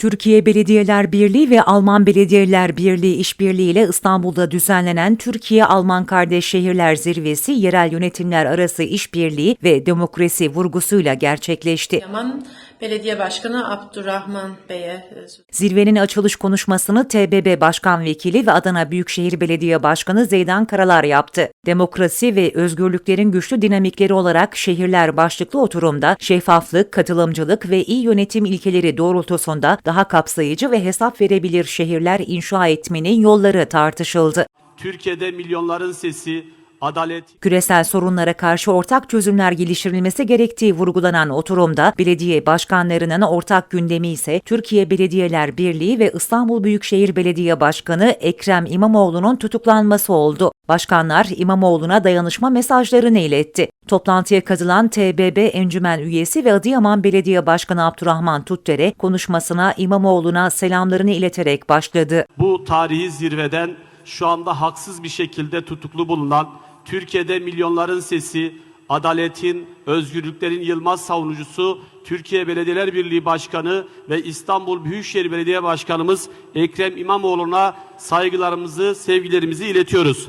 Türkiye Belediyeler Birliği ve Alman Belediyeler Birliği işbirliğiyle İstanbul'da düzenlenen Türkiye-Alman Kardeş Şehirler Zirvesi yerel yönetimler arası işbirliği ve demokrasi vurgusuyla gerçekleşti. Yaman Belediye Başkanı Abdurrahman Bey'e e, Zirvenin açılış konuşmasını TBB Başkan Vekili ve Adana Büyükşehir Belediye Başkanı Zeydan Karalar yaptı. Demokrasi ve özgürlüklerin güçlü dinamikleri olarak şehirler başlıklı oturumda şeffaflık, katılımcılık ve iyi yönetim ilkeleri doğrultusunda daha kapsayıcı ve hesap verebilir şehirler inşa etmenin yolları tartışıldı. Türkiye'de milyonların sesi, adalet, Küresel sorunlara karşı ortak çözümler geliştirilmesi gerektiği vurgulanan oturumda belediye başkanlarının ortak gündemi ise Türkiye Belediyeler Birliği ve İstanbul Büyükşehir Belediye Başkanı Ekrem İmamoğlu'nun tutuklanması oldu. Başkanlar İmamoğlu'na dayanışma mesajlarını iletti. Toplantıya katılan TBB Encümen üyesi ve Adıyaman Belediye Başkanı Abdurrahman Tutdere konuşmasına İmamoğlu'na selamlarını ileterek başladı. bu tarihi zirveden şu anda haksız bir şekilde tutuklu bulunan Türkiye'de milyonların sesi, adaletin, özgürlüklerin yılmaz savunucusu Türkiye Belediyeler Birliği Başkanı ve İstanbul Büyükşehir Belediye Başkanımız Ekrem İmamoğlu'na saygılarımızı, sevgilerimizi iletiyoruz.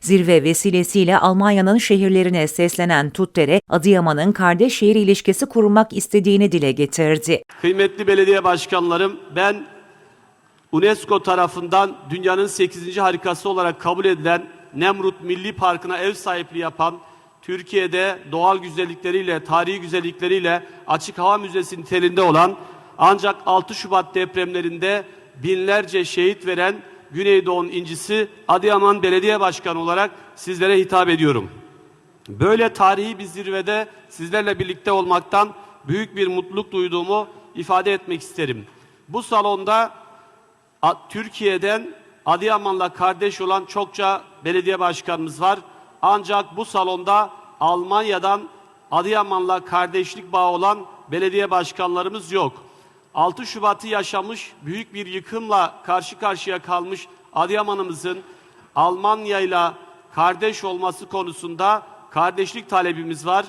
Zirve vesilesiyle Almanya'nın şehirlerine seslenen Tuttere, Adıyaman'ın kardeş şehir ilişkisi kurmak istediğini dile getirdi. Kıymetli belediye başkanlarım, ben UNESCO tarafından dünyanın 8. harikası olarak kabul edilen Nemrut Milli Parkı'na ev sahipliği yapan, Türkiye'de doğal güzellikleriyle, tarihi güzellikleriyle açık hava müzesi niteliğinde olan ancak 6 Şubat depremlerinde binlerce şehit veren Güneydoğu'nun incisi Adıyaman Belediye Başkanı olarak sizlere hitap ediyorum. Böyle tarihi bir zirvede sizlerle birlikte olmaktan büyük bir mutluluk duyduğumu ifade etmek isterim. Bu salonda Türkiye'den Adıyaman'la kardeş olan çokça belediye başkanımız var. Ancak bu salonda Almanya'dan Adıyaman'la kardeşlik bağı olan belediye başkanlarımız yok. 6 Şubat'ı yaşamış, büyük bir yıkımla karşı karşıya kalmış Adıyaman'ımızın Almanya'yla kardeş olması konusunda kardeşlik talebimiz var.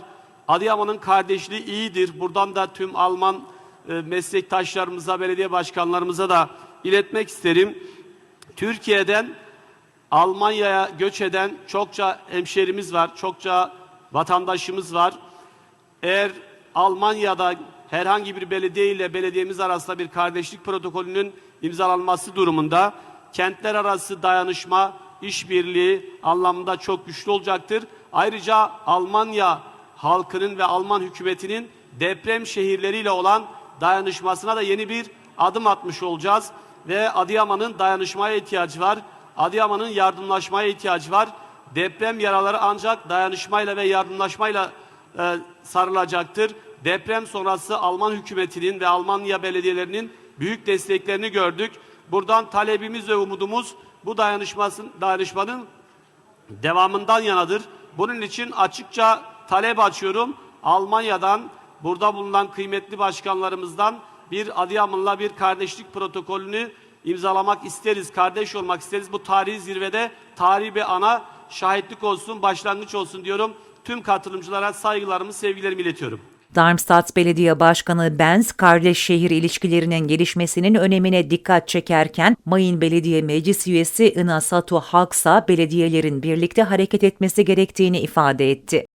Adıyaman'ın kardeşliği iyidir. Buradan da tüm Alman e, meslektaşlarımıza, belediye başkanlarımıza da iletmek isterim. Türkiye'den Almanya'ya göç eden çokça hemşerimiz var, çokça vatandaşımız var. Eğer Almanya'da herhangi bir belediye ile belediyemiz arasında bir kardeşlik protokolünün imzalanması durumunda kentler arası dayanışma, işbirliği anlamında çok güçlü olacaktır. Ayrıca Almanya halkının ve Alman hükümetinin deprem şehirleriyle olan dayanışmasına da yeni bir adım atmış olacağız ve Adıyaman'ın dayanışmaya ihtiyacı var. Adıyaman'ın yardımlaşmaya ihtiyacı var. Deprem yaraları ancak dayanışmayla ve yardımlaşmayla e, sarılacaktır. Deprem sonrası Alman hükümetinin ve Almanya belediyelerinin büyük desteklerini gördük. Buradan talebimiz ve umudumuz bu dayanışmasın, dayanışmanın devamından yanadır. Bunun için açıkça talep açıyorum. Almanya'dan burada bulunan kıymetli başkanlarımızdan bir Adıyaman'la bir kardeşlik protokolünü imzalamak isteriz, kardeş olmak isteriz. Bu tarihi zirvede tarihi bir ana şahitlik olsun, başlangıç olsun diyorum. Tüm katılımcılara saygılarımı, sevgilerimi iletiyorum. Darmstadt Belediye Başkanı Benz, kardeş şehir ilişkilerinin gelişmesinin önemine dikkat çekerken, Mayın Belediye Meclis Üyesi Ina Satu Halksa, belediyelerin birlikte hareket etmesi gerektiğini ifade etti.